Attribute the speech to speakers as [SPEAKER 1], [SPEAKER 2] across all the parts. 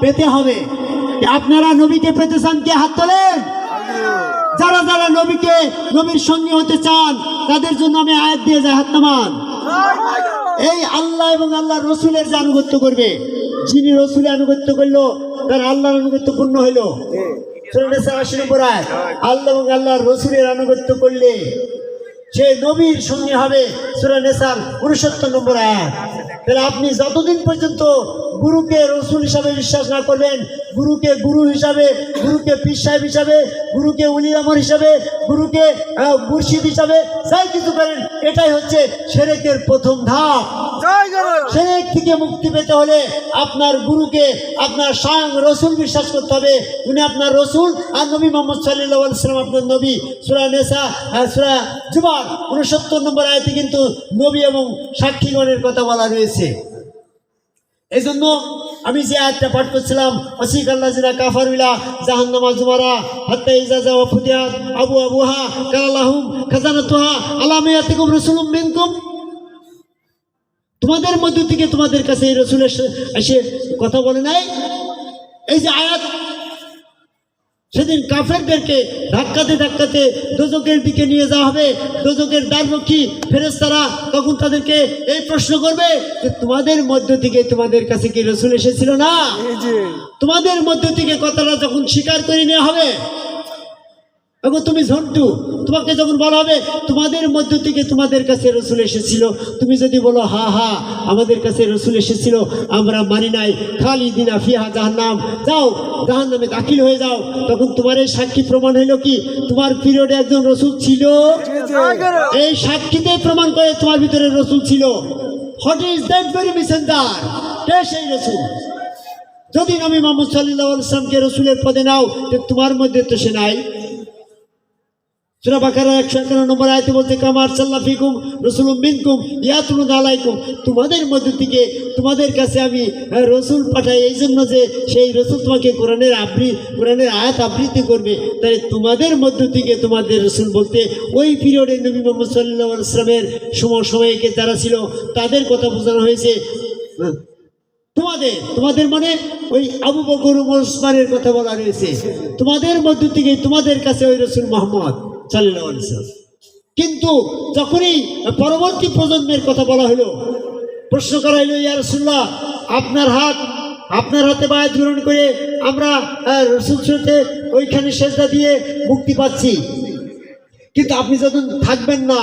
[SPEAKER 1] পেতে হবে। আপনারা নবীকে পেতে চান কে? হাত তোলেন। যারা যারা নবীকে, নবীর হতে চান, তাদের জন্য আমি আয়াত দিয়ে যাই এই আল্লাহ এবং আল্লাহ রসুলের যে আনুগত্য করবে, যিনি রসুলের আনুগত্য করল, তার আল্লাহর আনুগত্য পূর্ণ হইল। আল্লাহ এবং আল্লাহর রসুলের আনুগত্য করলে সে নবীর সঙ্গে হবে সুরা নেশার উনসত্তর নম্বর আয়াত। তাহলে আপনি যতদিন পর্যন্ত গুরুকে রসুল হিসাবে বিশ্বাস না করবেন গুরুকে গুরু হিসাবে, গুরুকে পীর সাহেব হিসাবে, গুরুকে উলিয়ামর হিসাবে, গুরুকে মুর্শিদ হিসাবে, যাই কিছু করেন, এটাই হচ্ছে সেরেকের প্রথম ধাপ। থেকে মুক্তি পেতে হলে আপনার গুরুকে, আপনার স্বয়ং রসুল বিশ্বাস করতে হবে। উনি আপনার রসুল আর নবী মোহাম্মদ সাল্লাম আপনার নবী। সুরা নেশা সুরা উনসত্তর নম্বর আয়তে কিন্তু নবী এবং সাক্ষীগণের কথা বলা রয়েছে। এই জন্য আমি যে আয়াতটা পাঠ করছিলাম অসিক আল্লাহ কাফারুলা জাহান্নামা জুমারা আবু আবুহা, কালালাহুম খাজানাতুহা আলামিয়াতিকুম তোমাদের মধ্য থেকে তোমাদের কাছে এই রসুল এসে এসে কথা বলে নাই। এই যে আয়াত সেদিন কাফেরদেরকে ধাক্কাতে ধাক্কাতে দোজকের দিকে নিয়ে যাওয়া হবে। দোজকের দ্বাররক্ষী ফেরেস্তারা তখন তাদেরকে এই প্রশ্ন করবে যে তোমাদের মধ্য থেকে তোমাদের কাছে কি রসুল এসেছিল না? তোমাদের মধ্য থেকে কথাটা যখন স্বীকার করে নেওয়া হবে এখন তুমি ঝন্টু তোমাকে যখন বলা হবে তোমাদের মধ্য থেকে তোমাদের কাছে রসুল এসেছিল। তুমি যদি বলো হা হা আমাদের কাছে রসুল এসেছিল আমরা মানি নাই। খালি দিনা ফিহা জাহান্নাম। যাও জাহান্নামে দাখিল হয়ে যাও। তখন তোমার এই সাক্ষী প্রমাণ হইল কি? তোমার পিরিয়ডে একজন রসুল ছিল। এই সাক্ষীতে প্রমাণ করে তোমার ভিতরে রসুল ছিল। What is that very messenger কে সেই রসুল? যদি নবী মোহাম্মদ সাল্লাহ ইসলামকে রসুলের পদে নাও তো তোমার মধ্যে তো সে নাই। সুরা নম্বর আয়তে বলতে কামার সাল্লা ফিকুম রসুল মিনকুম ইয়াতুল আলাইকুম। তোমাদের মধ্য থেকে তোমাদের কাছে আমি রসুল পাঠাই এই জন্য যে সেই রসুল তোমাকে কোরআনের আবৃ, কোরআনের আয়াত আবৃত্তি করবে। তাই তোমাদের মধ্য থেকে তোমাদের রসুল বলতে, ওই পিরিয়ডে নবী মোহাম্মদ সাল্লাহ ইসলামের সমসাময়িকে যারা ছিল, তাদের কথা বোঝানো হয়েছে। হ্যাঁ। তোমাদের তোমাদের মানে ওই আবু বকর উমর ওসমানের কথা বলা রয়েছে তোমাদের মধ্য থেকে তোমাদের কাছে ওই রসুল মোহাম্মদ। সাল্লাহ কিন্তু যখনই পরবর্তী প্রজন্মের কথা বলা হলো, প্রশ্ন করা হলো, ইয়া রসুল্লাহ আপনার হাত, আপনার হাতে বায়াত গ্রহণ করে আমরা রসুল সাথে ওইখানে সেজদা দিয়ে মুক্তি পাচ্ছি। কিন্তু আপনি যখন থাকবেন না,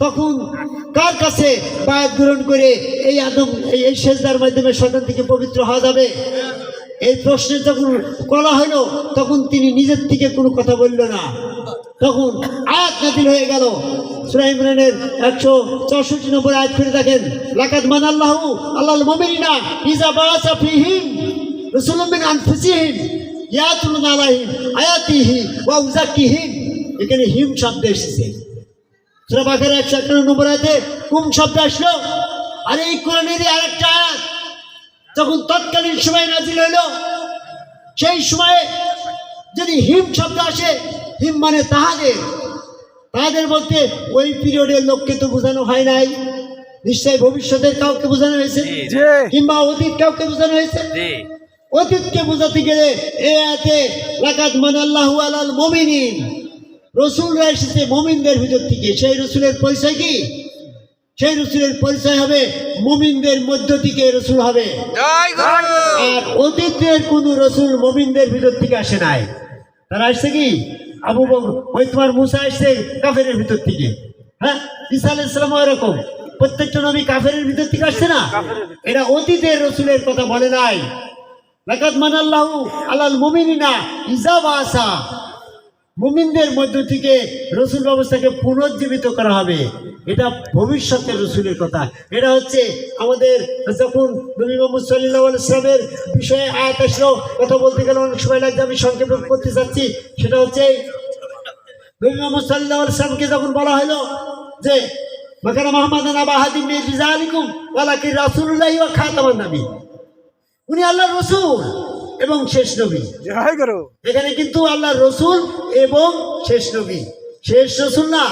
[SPEAKER 1] তখন কার কাছে বায়াত গ্রহণ করে এই আদম এই সেজদার মাধ্যমে শয়তান থেকে পবিত্র হওয়া যাবে? এই প্রশ্নের যখন করা হলো তখন তিনি নিজের থেকে কোনো কথা বলল না। তখন আয়াত নাতিল হয়ে গেল। সুরা ইমরানের একশো চৌষট্টি নম্বর আয়াত ফিরে দেখেন লাকাত মান আল্লাহ আল্লাহ মমিনা ইজা বাসা ফিহিম রসুলুম মিন আনফুসিহিম ইয়াতুলুন আলাইহিম আয়াতিহি ওয়া উযাক্কিহিম। এখানে হিম শব্দ এসেছে। সুরা বাকারা একশো একান্ন নম্বর আয়াতে কুম শব্দ আসলো। আর এই কোরআনেরই আরেকটা আয়াত যখন তৎকালীন সময় নাজিল হইল সেই সময়ে যদি হিম শব্দ আসে হিম মানে তাহাদের তাহাদের বলতে ওই পিরিয়ডের লোককে তো বোঝানো হয় নাই। নিশ্চয়ই ভবিষ্যতের কাউকে বোঝানো হয়েছে? কিংবা অতীত কাউকে বোঝানো হয়েছে? অতীতকে বোঝাতে গেলে এ আয়াতে লাকাত মানাল্লাহু আলাল মুমিনিন রসুলরা এসেছে মমিনদের ভিতর থেকে। সেই রসুলের পরিচয় কি? সেই রসুলের পরিচয় হবে মমিনদের মধ্য থেকে রসুল হবে। আর অতীতের কোন রসুল মমিনদের ভিতর থেকে আসে নাই। তারা আসছে কি? আবু ওই তোমার মুসা আসছে কাফের ভিতর থেকে। হ্যাঁ ঈসা আলাইহিস সালাম এরকম প্রত্যেকটা নবী কাফের ভিতর থেকে আসছে না? এরা অতীতের রসুলের কথা বলে নাই। লাকাত মানাল্লাহু আলাল মুমিনিনা ইজা বাসা মুমিনদের মধ্য থেকে রসুল ব্যবস্থাকে পুনর্জীবিত করা হবে। এটা ভবিষ্যতের রসুলের কথা। এটা হচ্ছে আমাদের যখন নবী মোহাম্মদ সাল্লাহ ইসলামের বিষয়ে আয়াত আসলো, কথা বলতে গেলে অনেক সময় লাগবে আমি সংক্ষেপে করতে চাচ্ছি। সেটা হচ্ছে নবী মোহাম্মদ সাল্লাহ ইসলামকে যখন বলা হলো যে মাকানা মাহমাদ বাহাদিম মির্জা আলিকুম ওয়ালাকি রাসুল্লাহ ওয়া খাতামান নবী। উনি আল্লাহ রসুল। এবং শেষ নবী।
[SPEAKER 2] করো।
[SPEAKER 1] এখানে কিন্তু আল্লাহ রসুল এবং শেষ নবী। শেষ রসুল না?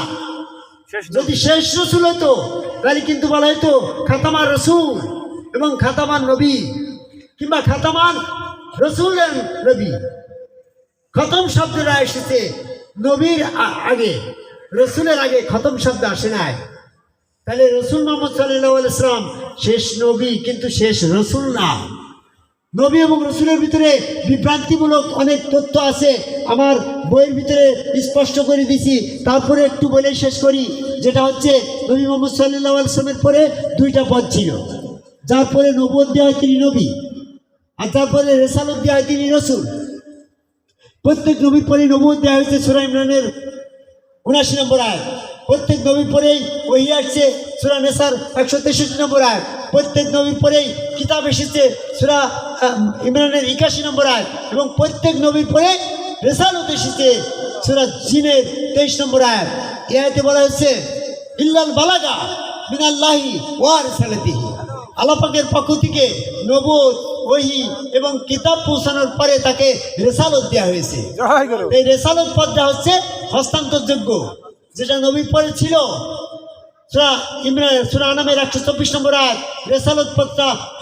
[SPEAKER 1] যদি শেষ রসুল হতো তাহলে কিন্তু বলা হতো খাতামার রসুল এবং খাতামান নবী কিংবা খাতামান রসুল নবী। খতম শব্দটা এসেছে নবীর আগে। রসুলের আগে খতম শব্দ আসে নাই। তাহলে রসুল মোহাম্মদ সাল্লাহ ইসলাম শেষ নবী কিন্তু শেষ রসুল না। নবী এবং রসুলের ভিতরে বিভ্রান্তিমূলক অনেক তথ্য আছে। আমার বইয়ের ভিতরে স্পষ্ট করে দিছি। তারপরে একটু বলে শেষ করি, যেটা হচ্ছে নবী মোহাম্মদ সাল্লাহ আসলামের পরে দুইটা পদ ছিল। যার পরে নবদ দেওয়া হয় তিনি নবী, আর তারপরে রেসালত দেওয়া হয় তিনি রসুল। প্রত্যেক নবীর পরে নবদ দেওয়া হয়েছে সুরা ইমরানের উনাশি নম্বর আয় প্রত্যেক নবী পরেই ওহি আসছে সুরা নেসার একশো তেষট্টি নম্বর আয় প্রত্যেক নবীর পরেই কিতাব এসেছে সুরা ইমরানের একাশি নম্বর আয় এবং প্রত্যেক নবীর পরে রেসালত এসেছে সুরা জিনের তেইশ নম্বর আয় এ আয়তে বলা হচ্ছে ইল্লাল বালাগা মিনাল্লাহি ওয়া রেসালাতিহি আলাপাকের পক্ষ থেকে নবুদ ওহি এবং কিতাব পৌঁছানোর পরে তাকে রেসালত দেওয়া হয়েছে। এই রেসালত পদটা হচ্ছে হস্তান্তরযোগ্য। যেটা নবী পরে ছিল, সুরা ইমরান চব্বিশ নম্বর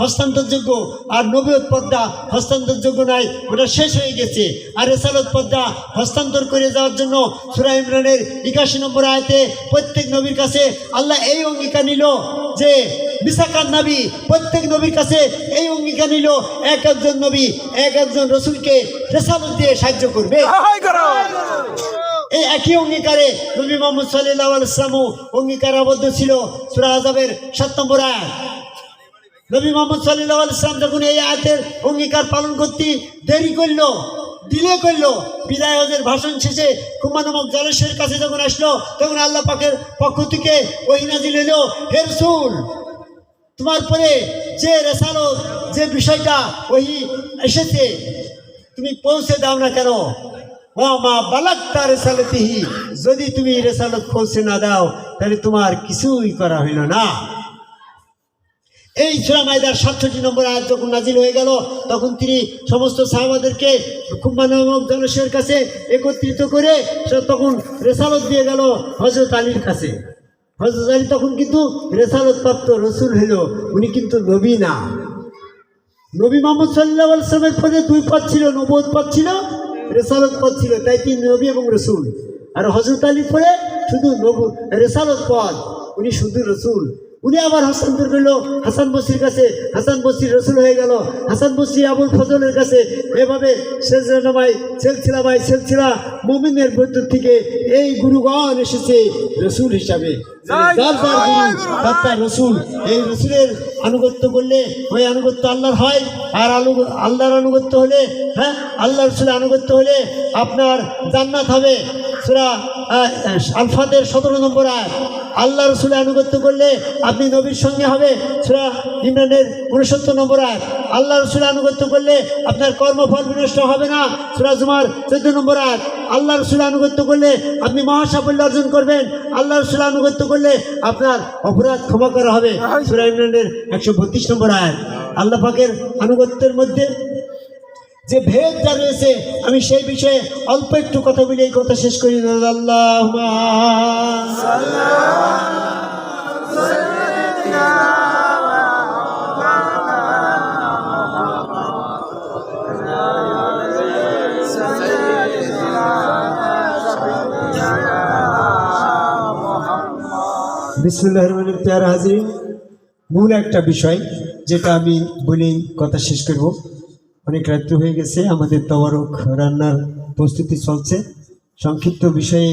[SPEAKER 1] হস্তান্তরযোগ্য আর হস্তান্তরযোগ্য ওটা শেষ হয়ে গেছে। আর হস্তান্তর করে যাওয়ার জন্য সুরা ইমরানের একাশি নম্বর প্রত্যেক নবীর কাছে আল্লাহ এই অঙ্গীকার নিল যে, বিশাখার নবী, প্রত্যেক নবীর কাছে এই অঙ্গীকার নিল, এক একজন নবী, এক একজন রসুলকে রেসালত দিয়ে সাহায্য করবে। এই একই অঙ্গীকারে নবী মোহাম্মদ সাল্লাহ ইসলামও অঙ্গীকার আবদ্ধ ছিল সুরা আজাবের সাত নম্বর নবী মোহাম্মদ সাল্লাহ ইসলাম যখন এই আয়াতের অঙ্গীকার পালন করতে দেরি করল, ডিলে করল, বিদায় হজের ভাষণ শেষে কুমা নামক জলেশ্বরের কাছে যখন আসলো, তখন আল্লাহ পাকের পক্ষ থেকে ওই নাজিল এলো হে রসুল, তোমার পরে যে রেসালত, যে বিষয়টা ওই এসেছে, তুমি পৌঁছে দাও না কেন? যদি তুমি রেসালত পৌঁছে না দাও, তাহলে তোমার কিছুই করা হইল না। এই সুরা মাইদার সাতষট্টি নম্বর আয়াত যখন নাজিল হয়ে গেল, তখন তিনি সমস্ত সাহাবাদেরকে নামক জনসের কাছে একত্রিত করে তখন রেসালত দিয়ে গেল হজরত আলীর কাছে। হজরত আলী তখন কিন্তু রেসালত প্রাপ্ত রসুল হইল উনি কিন্তু নবী না। নবী মোহাম্মদ সাল্লাহ আসলামের পদে দুই পদ ছিল নবদ পদ ছিল রেসালত পদ ছিল, তাই তিনি নবী এবং রসুল? আর হজরত আলীর পরে শুধু নব, রেসালত পদ উনি শুধু রসুল। উনি আবার হস্তান্তর করল, হাসান বসির কাছে, হাসান বসির রসুল হয়ে গেল, হাসান বসি আবুল ফজলের কাছে। এভাবে সেলসিলামাই সেলসিলামাই সেলসিলা মুমিনের বৈদ্য থেকে এই গুরুগণ এসেছে রসুল হিসাবে। যার যার গুরু। তার তার রসুল। এই রসুলের আনুগত্য করলে ওই আনুগত্য আল্লাহর হয় আর আলু আল্লাহর আনুগত্য হলে হ্যাঁ আল্লাহ রসুলের আনুগত্য হলে আপনার জান্নাত হবে। সুরা আলফাদের সতেরো নম্বর আয় আল্লাহ রসুলের আনুগত্য করলে আপনি নবীর সঙ্গে হবে। সুরা ইমরানের উনসত্তর নম্বর আয় আল্লাহ রসুলের আনুগত্য করলে আপনার কর্মফল বিনষ্ট হবে না। সুরা জুমার চোদ্দ নম্বর আয় আল্লাহ রসুলের আনুগত্য করলে আপনি মহাসাফল্য অর্জন করবেন। আল্লাহ রসুলের আনুগত্য করলে আপনার অপরাধ ক্ষমা করা হবে। সুরা ইমরানের একশো বত্রিশ নম্বর আয় আল্লাহ পাকের আনুগত্যের মধ্যে যে ভেদ যা রয়েছে, আমি সেই বিষয়ে অল্প একটু কথা বলে, এই কথা শেষ করি। আল্লাহ বিসমুল্লাহ প্যার হাজির মূল একটা বিষয়, যেটা আমি বলেই কথা শেষ করব। অনেক রাত্রি হয়ে গেছে আমাদের তবারক রান্নার প্রস্তুতি চলছে। সংক্ষিপ্ত বিষয়ে